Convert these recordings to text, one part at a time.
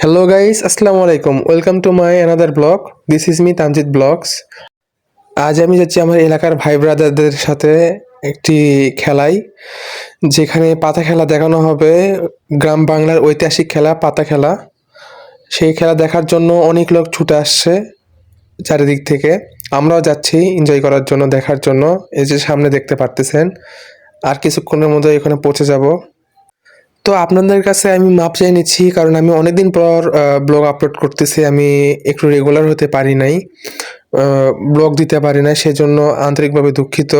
Hello guys আসসালামু আলাইকুম welcome to my another blog this is me Tamjid blogs আজ আমি যাচ্ছি আমার এলাকার ভাই ব্রাদারদের সাথে একটি খেলায়, যেখানে পাতা খেলা দেখানো হবে। গ্রাম বাংলার ঐতিহাসিক খেলা, পাতা খেলা। সেই খেলা দেখার জন্য অনেক লোক ছুটে আসছে চারিদিক থেকে। আমরাও যাচ্ছি এনজয় করার জন্য, দেখার জন্য। এই যে সামনে দেখতে পারতেছেন। আর কিছুক্ষণের মধ্যে এখানে পৌঁছে যাব। তো আপনাদের কাছে আমি মাপ চাই নিচ্ছি, কারণ আমি অনেকদিন পর ব্লগ আপলোড করতেছি, আমি একটু রেগুলার হতে পারি নাই ব্লগ দিতে পারি না সেজন্য আন্তরিকভাবে দুঃখিত।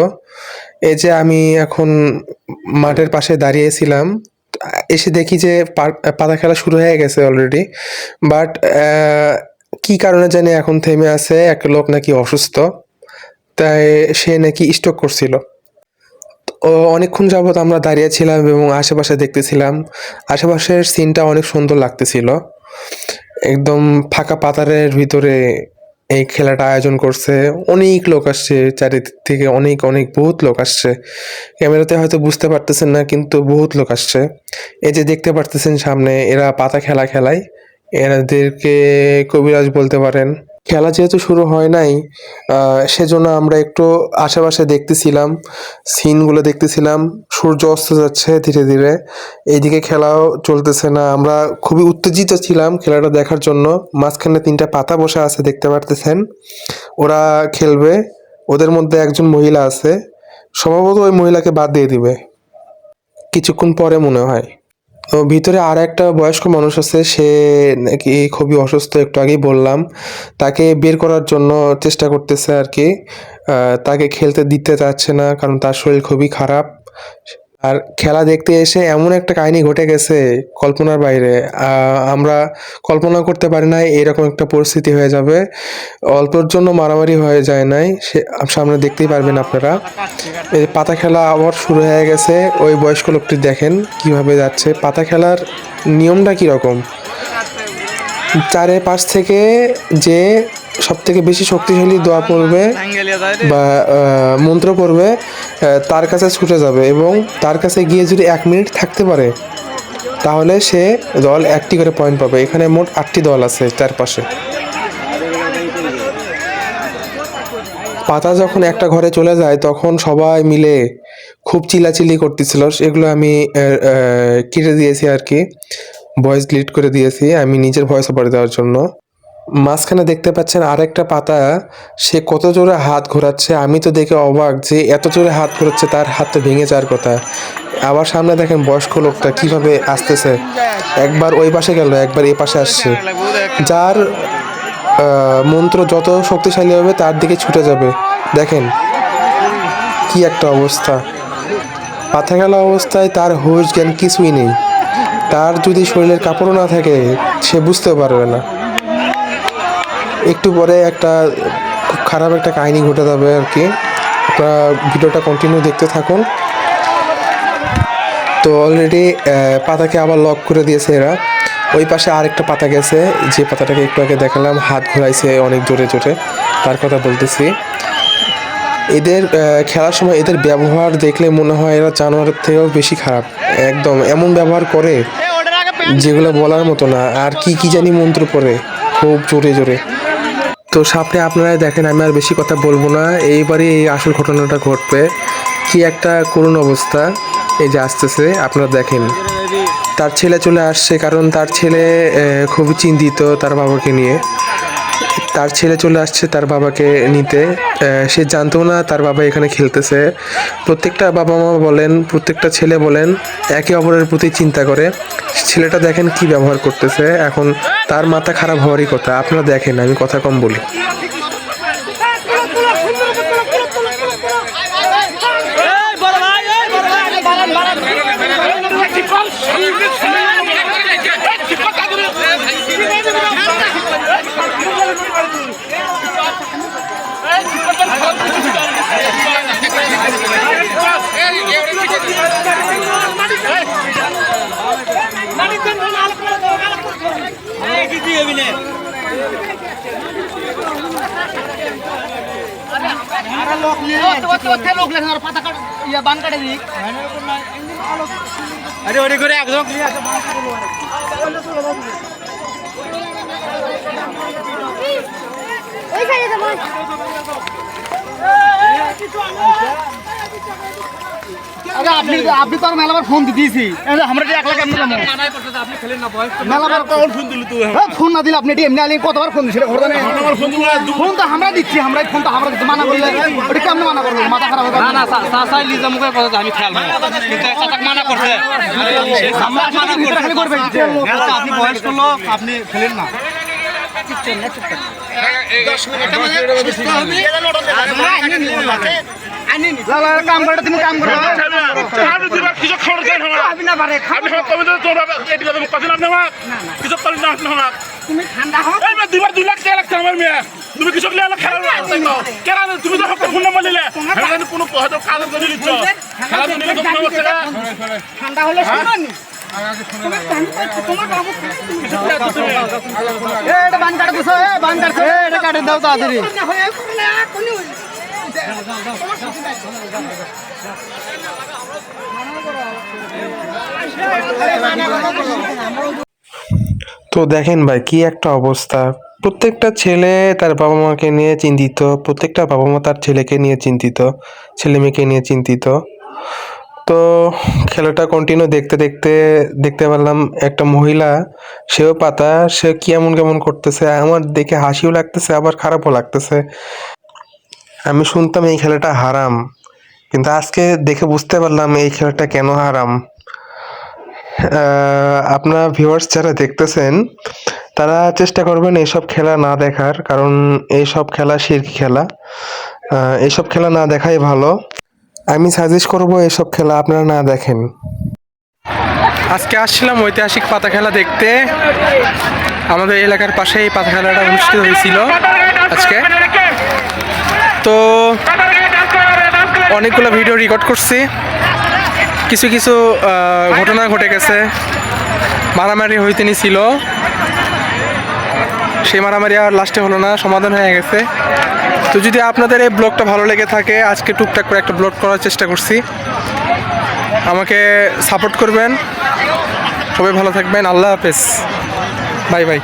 এই যে আমি এখন মাঠের পাশে দাঁড়িয়েছিলাম, এসে দেখি যে পাতা খেলা শুরু হয়ে গেছে অলরেডি বাট কি কারণে জানি এখন থেমে আছে, এক লোক নাকি অসুস্থ, তাই সে নাকি স্ট্রোক করছিল। অনেকক্ষণ যাবৎ আমরা দাঁড়িয়েছিলাম এবং আশেপাশে দেখতেছিলাম। আশেপাশের সিনটা অনেক সুন্দর লাগতেছিল। একদম ফাঁকা পাতারের ভিতরে এই খেলাটা আয়োজন করছে। অনেক লোক আসছে, চারিদিক থেকে অনেক অনেক বহুত লোক আসছে। ক্যামেরাতে হয়তো বুঝতে পারতেছেন না, কিন্তু বহুত লোক আসছে। এই যে দেখতে পারতেছেন সামনে, এরা পাতা খেলা খেলায়। এনাদেরকে কবিরাজ বলতে পারেন। খেলা যেহেতু শুরু হয় নাই সেজন্য আমরা একটু আশেপাশে দেখতেছিলাম, সিনগুলো দেখতেছিলাম, সূর্য অস্ত যাচ্ছে ধীরে ধীরে, এইদিকে খেলাও চলতেছে না, আমরা খুবই উত্তেজিত ছিলাম খেলাটা দেখার জন্য, মাঝখানে তিনটা পাতা বসে আছে দেখতে পারতেছেন, ওরা খেলবে, ওদের মধ্যে একজন মহিলা আছে, সম্ভবত ওই মহিলাকে বাদ দিয়ে দিবে, কিছুক্ষণ পরে মনে হয়। তো ভিতরে আর একটা বয়স্ক মানুষ আছে, সে নাকি খুবই অসুস্থ, একটু আগেই বললাম। তাকে বের করার জন্য চেষ্টা করতেছে আর কি। তাকে খেলতে দিতে চাচ্ছে না, কারণ তার শরীর খুবই খারাপ। আর খেলা দেখতে এসে এমন একটা কাহিনী ঘটে গেছে কল্পনার বাইরে। আমরা কল্পনা করতে পারি না এরকম একটা পরিস্থিতি হয়ে যাবে। অল্পের জন্য মারামারি হয়ে যায় নাই। সে, সামনে দেখতেই পারবেন আপনারা। এই পাতা খেলা আবার শুরু হয়ে গেছে। ওই বয়স্ক লোকটি দেখেন কীভাবে যাচ্ছে। পাতা খেলার নিয়মটা কীরকম? চারে পাশ থেকে যে সব থেকে বেশি শক্তিশালী দোয়া পড়বে বা মন্ত্র পড়বে তার কাছে ছুটে যাবে এবং তার কাছে গিয়ে যদি এক মিনিট থাকতে পারে, তাহলে সে দল একটি করে পয়েন্ট পাবে। এখানে মোট আটটি দল আছে চারপাশে। পাতা যখন একটা ঘরে চলে যায়, তখন সবাই মিলে খুব চিলাচিলি করতেছিল। এগুলো আমি কেটে দিয়েছি আর কি। ভয়েস ডিলিট করে দিয়েছি। আমি নিজের ভয়েস ওভার দেওয়ার জন্য। মাঝখানে দেখতে পাচ্ছেন আরেকটা পাতা, সে কত জোরে হাত ঘোরাচ্ছে, আমি তো দেখে অবাক যে এত জোরে হাত ঘোরাচ্ছে, তার হাত তো ভেঙে যাওয়ার কথা। আবার সামনে দেখেন বয়স্ক লোকটা কীভাবে আসতেছে। একবার ওই পাশে গেল, একবার এই পাশে আসছে। যার মন্ত্র যত শক্তিশালী হবে, তার দিকে ছুটে যাবে। দেখেন কি একটা অবস্থা। পাথা গেলা অবস্থায়, তার হুঁশ জ্ঞান কিছুই নেই। তার যদি শরীরের কাপড়ও না থাকে, সে বুঝতেও পারবে না। একটু পরে একটা খুব খারাপ একটা কাহিনী ঘটে যাবে আর কি। আপনারা ভিডিওটা কন্টিনিউ দেখতে থাকুন। তো অলরেডি পাতাকে আবার লক করে দিয়েছে এরা। ওই পাশে আরেকটা পাতা গেছে, যে পাতাটাকে একটু আগে দেখালাম, হাত ঘোরাইছে অনেক জোরে জোরে তার কথা বলতেছি। এদের খেলার সময় এদের ব্যবহার দেখলে মনে হয় এরা জানোয়ারের থেকেও বেশি খারাপ। একদম, এমন ব্যবহার করে, যেগুলো বলার মতো না, আর কি কি জানি মন্ত্র পড়ে, খুব জোরে জোরে। তো সামনে আপনারা দেখেন, আমি আর বেশি কথা বলব না। এইবারই এই আসল ঘটনাটা ঘটবে। কি একটা করুণ অবস্থা। এই যে আসতেছে, আপনারা দেখেন। তার ছেলে চলে আসছে কারণ তার ছেলে খুবই চিন্তিত তার বাবাকে নিয়ে। তার ছেলে চলে আসছে তার বাবাকে নিতে। সে জানতো না তার বাবা এখানে খেলতেছে। প্রত্যেকটা বাবা মা বলেন, প্রত্যেকটা ছেলে বলেন, একে অপরের প্রতি চিন্তা করে। ছেলেটা দেখেন কি ব্যবহার করতেছে। এখন তার মাথা খারাপ হওয়ারই কথা। আপনারা দেখেন, আমি কথা কম বলি। লোক নিয়ে ওতে লোক লেখার পাতা কাট ইয়া বান কাটে দিই আরে ওরে করে একদম ক্লিয়ার আছে বান কাটে লো ওই সাইডে দাও কিছু আনো। আরে আপনি আপনি তো আর মেলাবার ফোন দিয়েছি আমরা কি একলা কেমন যাব মেলাবার কল ফোন দিল তুই ফোন না দিলে আপনি এটি এমনি আলি কতবার ফোন দিছিল ঘরে ফোন তো আমরা দিচ্ছি আমরা ফোন তো আমরা দিচ্ছি মানা করলে ওটা কেমন মানা করব মাথা খারাপ হবে না না সাসাই লিজা মুখে কথা আমি খেলব কিন্তু একটা তাক মানা করছে আমরা মানা করতে খালি করবে আপনি বয়স্ক লোক আপনি খেলেন না কাম করে তুমি কাম করো আমি দিবার কিছু খবর দেন হমা আমি না পারে আমি হক কমিতে তোরা এটি কথা কথা না না কিছু করি না না তুমি ঠান্ডা হও এই দিবার 2 লাখ টাকা লাগছে আমার মেয়ে তুমি কিছু লেলা খেলা না কেন তুমি তো হক ফোন নাম্বার নিলে আমি কোনো হয়তো কাজ করে দিচ্ছ খেলা তো নিলে তো ঠান্ডা হলে শুনুন এটা বান এটা কাটে দাও তাড়াতাড়ি তো দেখেন ভাই, কি একটা অবস্থা। প্রত্যেকটা ছেলে তার বাবা মাকে নিয়ে চিন্তিত, প্রত্যেকটা বাবা মা তার ছেলেকে নিয়ে চিন্তিত, ছেলে মেয়েকে নিয়ে চিন্তিত। তো খেলাটা কন্টিনিউ দেখতে দেখতে দেখতে পারলাম, একটা মহিলা, সেও পাতা, সে কেমন কেমন করতেছে, আমার দেখে হাসিও লাগতেছে, আবার খারাপও লাগতেছে। আমি শুনতাম এই খেলাটা হারাম, কিন্তু আজকে দেখে বুঝতে পারলাম এই খেলাটা কেন হারাম। আপনার ভিউয়ার্স যারা দেখতেছেন, তারা চেষ্টা করবেন এইসব খেলা না দেখার, কারণ এইসব খেলা শিরকি খেলা। এইসব খেলা না দেখাই ভালো। আমি সাজেস্ট করব এইসব খেলা আপনারা না দেখেন। আজকে আসছিলাম ঐতিহাসিক পাতা খেলা দেখতে। আমাদের এলাকার পাশে এই পাতা খেলাটা অনুষ্ঠিত হয়েছিল আজকে। তো অনেকগুলো ভিডিও রেকর্ড করছি। কিছু কিছু ঘটনা ঘটে গেছে। মারামারি হইতে ছিল। সেই মারামারি আর লাস্টে হলো না, সমাধান হয়ে গেছে। তো যদি আপনাদের এই ব্লগটা ভালো লেগে থাকে, আজকে টুকটাক করে একটা ব্লগ করার চেষ্টা করছি। আমাকে সাপোর্ট করবেন। সবাই ভালো থাকবেন। আল্লাহ হাফেজ। Bye bye.